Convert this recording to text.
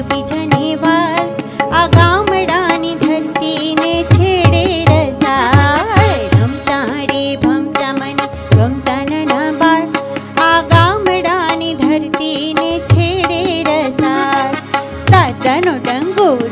એકબીજાને વાલ આ ગામડાની ધરતીને છેડે રસાળ રમતા રે ભમતા મને ગમતા નાના બાળ. આ ગામડાની ધરતીને છેડે રસાળ દાદાનો ડંગોરો